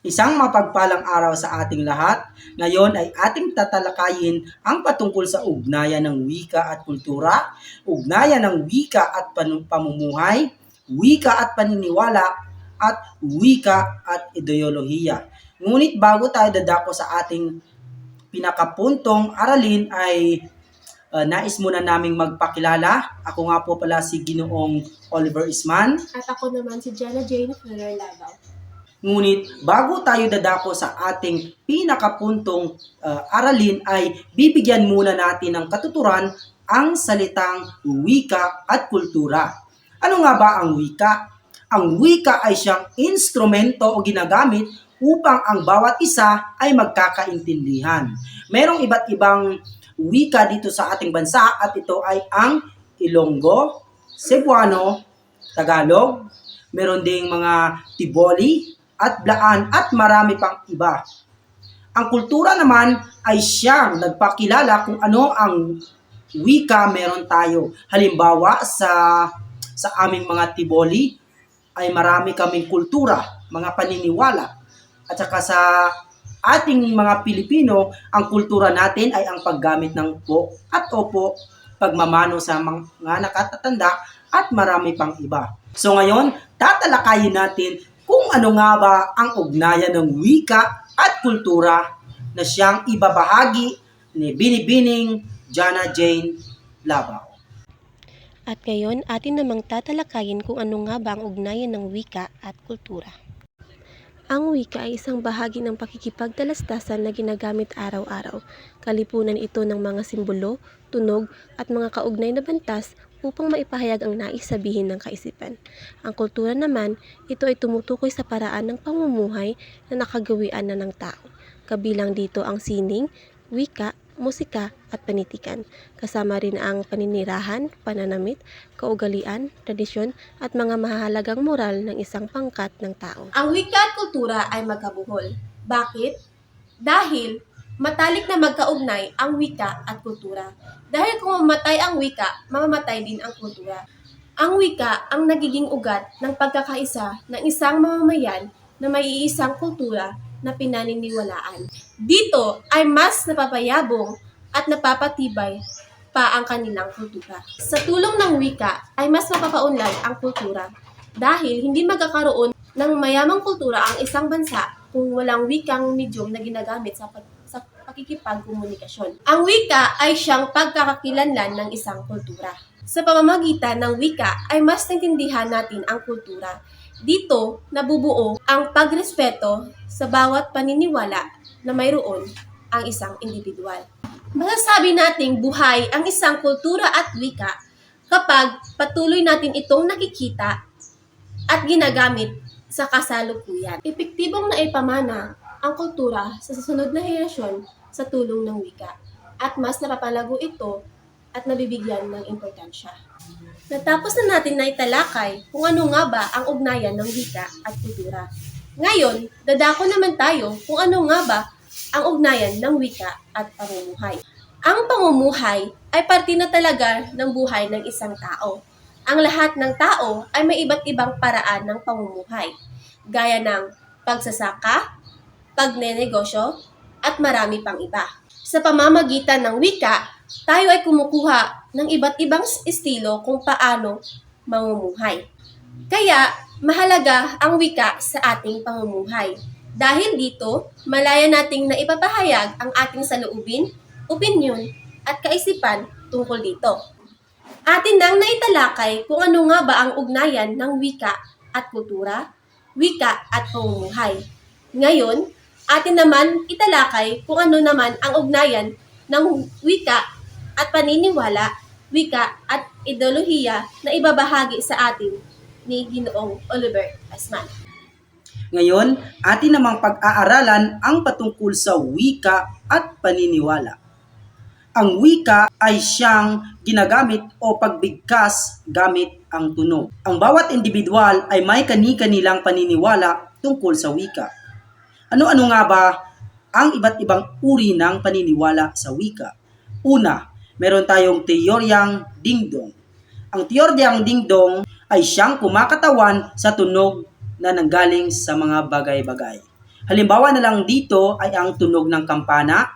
Isang mapagpalang araw sa ating lahat. Ngayon ay ating tatalakayin ang patungkol sa ugnayan ng wika at kultura, ugnayan ng wika at pamumuhay, wika at paniniwala, at wika at ideolohiya. Ngunit bago tayo dadako sa ating pinakapuntong aralin ay uh, nais muna naming magpakilala. Ako nga po pala si Ginoong Oliver Isman. At ako naman si Jenna Jane Ferrer Labaw. Ngunit bago tayo dadako sa ating pinakapuntong uh, aralin ay bibigyan muna natin ng katuturan ang salitang wika at kultura. Ano nga ba ang wika? Ang wika ay siyang instrumento o ginagamit upang ang bawat isa ay magkakaintindihan. Merong iba't ibang wika dito sa ating bansa at ito ay ang Ilonggo, Cebuano, Tagalog, meron ding mga Tiboli at Blaan at marami pang iba. Ang kultura naman ay siyang nagpakilala kung ano ang wika meron tayo. Halimbawa sa sa aming mga Tiboli ay marami kaming kultura, mga paniniwala. At saka sa ating mga Pilipino, ang kultura natin ay ang paggamit ng po at opo, pagmamano sa mga nakatatanda at marami pang iba. So ngayon, tatalakayin natin kung ano nga ba ang ugnayan ng wika at kultura na siyang ibabahagi ni Binibining Jana Jane Labaw. At ngayon, atin namang tatalakayin kung ano nga ba ang ugnayan ng wika at kultura. Ang wika ay isang bahagi ng pakikipagtalastasan na ginagamit araw-araw. Kalipunan ito ng mga simbolo, tunog, at mga kaugnay na bantas upang maipahayag ang nais sabihin ng kaisipan. Ang kultura naman, ito ay tumutukoy sa paraan ng pamumuhay na nakagawian na ng tao. Kabilang dito ang sining, wika, musika at panitikan. Kasama rin ang paninirahan, pananamit, kaugalian, tradisyon at mga mahahalagang moral ng isang pangkat ng tao. Ang wika at kultura ay magkabuhol. Bakit? Dahil matalik na magkaugnay ang wika at kultura. Dahil kung mamatay ang wika, mamamatay din ang kultura. Ang wika ang nagiging ugat ng pagkakaisa ng isang mamamayan na may iisang kultura na pinaniniwalaan. Dito ay mas napapayabong at napapatibay pa ang kanilang kultura. Sa tulong ng wika ay mas mapapaunlad ang kultura dahil hindi magkakaroon ng mayamang kultura ang isang bansa kung walang wikang medium na ginagamit sa, pag, pakikipagkomunikasyon. Ang wika ay siyang pagkakakilanlan ng isang kultura. Sa pamamagitan ng wika ay mas naintindihan natin ang kultura. Dito, nabubuo ang pagrespeto sa bawat paniniwala na mayroon ang isang individual. Masasabi nating buhay ang isang kultura at wika kapag patuloy natin itong nakikita at ginagamit sa kasalukuyan. Epektibong naipamana ang kultura sa susunod na henerasyon sa tulong ng wika at mas napapalago ito at nabibigyan ng importansya. Natapos na natin na italakay kung ano nga ba ang ugnayan ng wika at kultura. Ngayon, dadako naman tayo kung ano nga ba ang ugnayan ng wika at pamumuhay. Ang pamumuhay ay parte na talaga ng buhay ng isang tao. Ang lahat ng tao ay may iba't ibang paraan ng pamumuhay, gaya ng pagsasaka, pagnenegosyo, at marami pang iba. Sa pamamagitan ng wika, tayo ay kumukuha ng iba't ibang estilo kung paano mamumuhay. Kaya, mahalaga ang wika sa ating pamumuhay. Dahil dito, malaya nating naipapahayag ang ating saloobin, opinyon, at kaisipan tungkol dito. Atin nang naitalakay kung ano nga ba ang ugnayan ng wika at kultura, wika at pamumuhay. Ngayon, atin naman italakay kung ano naman ang ugnayan ng wika at paniniwala, wika at ideolohiya na ibabahagi sa atin ni Ginoong Oliver Asman. Ngayon, atin namang pag-aaralan ang patungkol sa wika at paniniwala. Ang wika ay siyang ginagamit o pagbigkas gamit ang tunog. Ang bawat individual ay may kani-kanilang paniniwala tungkol sa wika. Ano-ano nga ba ang iba't ibang uri ng paniniwala sa wika? Una, meron tayong teoryang dingdong. Ang teoryang dingdong ay siyang kumakatawan sa tunog na nanggaling sa mga bagay-bagay. Halimbawa na lang dito ay ang tunog ng kampana,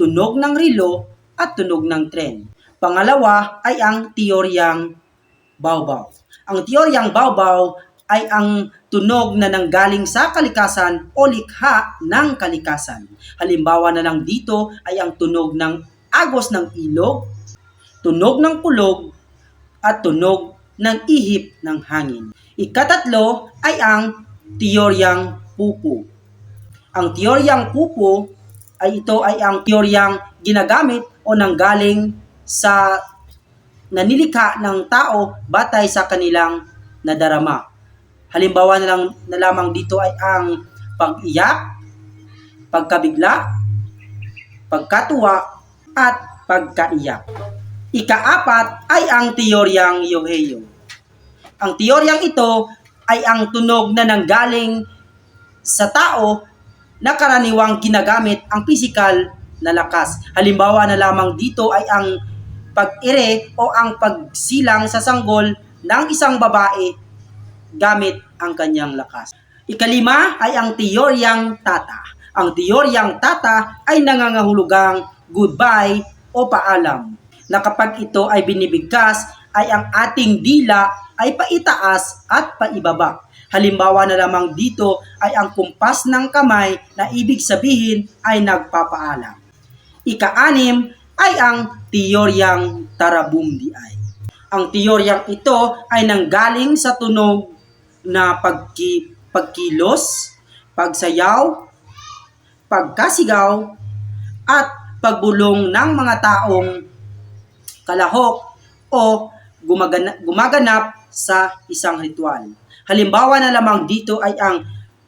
tunog ng rilo, at tunog ng tren. Pangalawa ay ang teoryang bawbaw. Ang teoryang bawbaw ay ang tunog na nanggaling sa kalikasan o likha ng kalikasan. Halimbawa na lang dito ay ang tunog ng agos ng ilog, tunog ng kulog, at tunog ng ihip ng hangin. Ikatatlo ay ang teoryang pupo. Ang teoryang pupo ay ito ay ang teoryang ginagamit o nanggaling sa nanilikha ng tao batay sa kanilang nadarama. Halimbawa na lang na lamang dito ay ang pag-iyak, pagkabigla, pagkatuwa, at pagkaiyak. Ikaapat ay ang teoryang Yoheyo. Ang teoryang ito ay ang tunog na nanggaling sa tao na karaniwang ginagamit ang pisikal na lakas. Halimbawa na lamang dito ay ang pag-ire o ang pagsilang sa sanggol ng isang babae gamit ang kanyang lakas. Ikalima ay ang teoryang tata. Ang teoryang tata ay nangangahulugang goodbye o paalam na kapag ito ay binibigkas ay ang ating dila ay paitaas at paibaba. Halimbawa na lamang dito ay ang kumpas ng kamay na ibig sabihin ay nagpapaalam. Ika-anim ay ang teoryang tarabumdiay. Ang teoryang ito ay nanggaling sa tunog na pagki, pagkilos, pagsayaw, pagkasigaw, at pagbulong ng mga taong kalahok o gumagana, gumaganap sa isang ritual. Halimbawa na lamang dito ay ang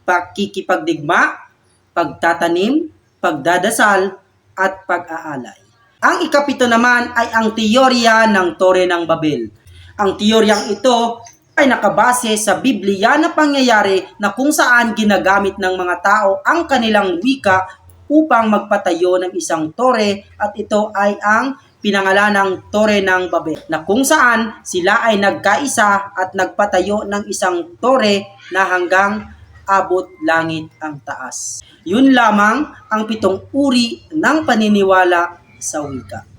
pakikipagdigma, pagtatanim, pagdadasal, at pag-aalay. Ang ikapito naman ay ang teorya ng Tore ng Babel. Ang teoryang ito ay nakabase sa Biblia na pangyayari na kung saan ginagamit ng mga tao ang kanilang wika upang magpatayo ng isang tore at ito ay ang pinangalanang Tore ng Babel na kung saan sila ay nagkaisa at nagpatayo ng isang tore na hanggang abot langit ang taas. Yun lamang ang pitong uri ng paniniwala sa wika.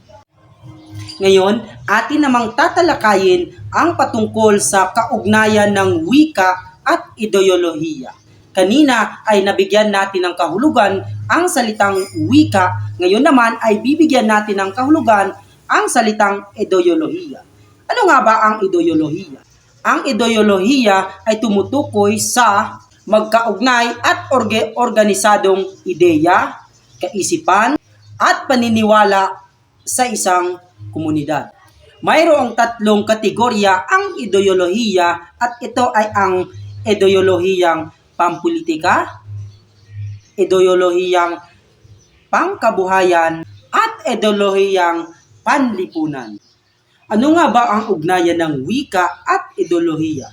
Ngayon, atin namang tatalakayin ang patungkol sa kaugnayan ng wika at ideolohiya. Kanina ay nabigyan natin ng kahulugan ang salitang wika, ngayon naman ay bibigyan natin ng kahulugan ang salitang ideolohiya. Ano nga ba ang ideolohiya? Ang ideolohiya ay tumutukoy sa magkaugnay at orge- organisadong ideya, kaisipan, at paniniwala sa isang komunidad. Mayroong tatlong kategorya ang ideolohiya at ito ay ang ideolohiyang pampolitika, ideolohiyang pangkabuhayan, at ideolohiyang panlipunan. Ano nga ba ang ugnayan ng wika at ideolohiya?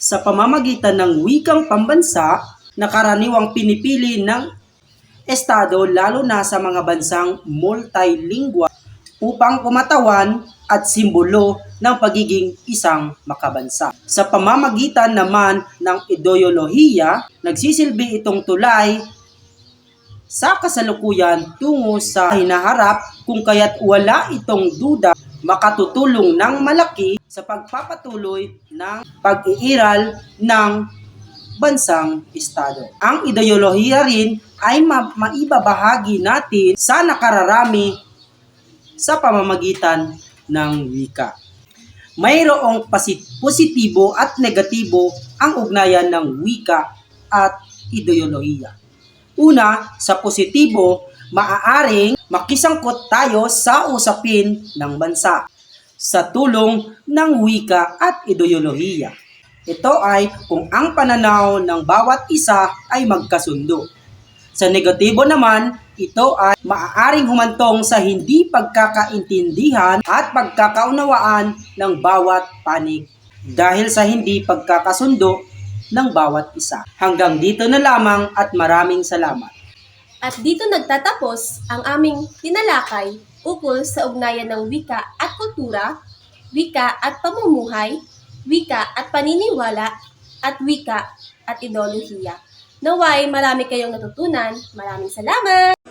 Sa pamamagitan ng wikang pambansa na karaniwang pinipili ng Estado lalo na sa mga bansang multilingual upang kumatawan at simbolo ng pagiging isang makabansa. Sa pamamagitan naman ng ideolohiya, nagsisilbi itong tulay sa kasalukuyan tungo sa hinaharap kung kaya't wala itong duda makatutulong ng malaki sa pagpapatuloy ng pag-iiral ng bansang estado. Ang ideolohiya rin ay ma- maibabahagi natin sa nakararami sa pamamagitan ng wika. Mayroong positibo at negatibo ang ugnayan ng wika at ideolohiya. Una, sa positibo, maaaring makisangkot tayo sa usapin ng bansa sa tulong ng wika at ideolohiya. Ito ay kung ang pananaw ng bawat isa ay magkasundo. Sa negatibo naman, ito ay maaaring humantong sa hindi pagkakaintindihan at pagkakaunawaan ng bawat panig dahil sa hindi pagkakasundo ng bawat isa. Hanggang dito na lamang at maraming salamat. At dito nagtatapos ang aming tinalakay ukol sa ugnayan ng wika at kultura, wika at pamumuhay, wika at paniniwala, at wika at ideolohiya. Naway marami kayong natutunan. Maraming salamat!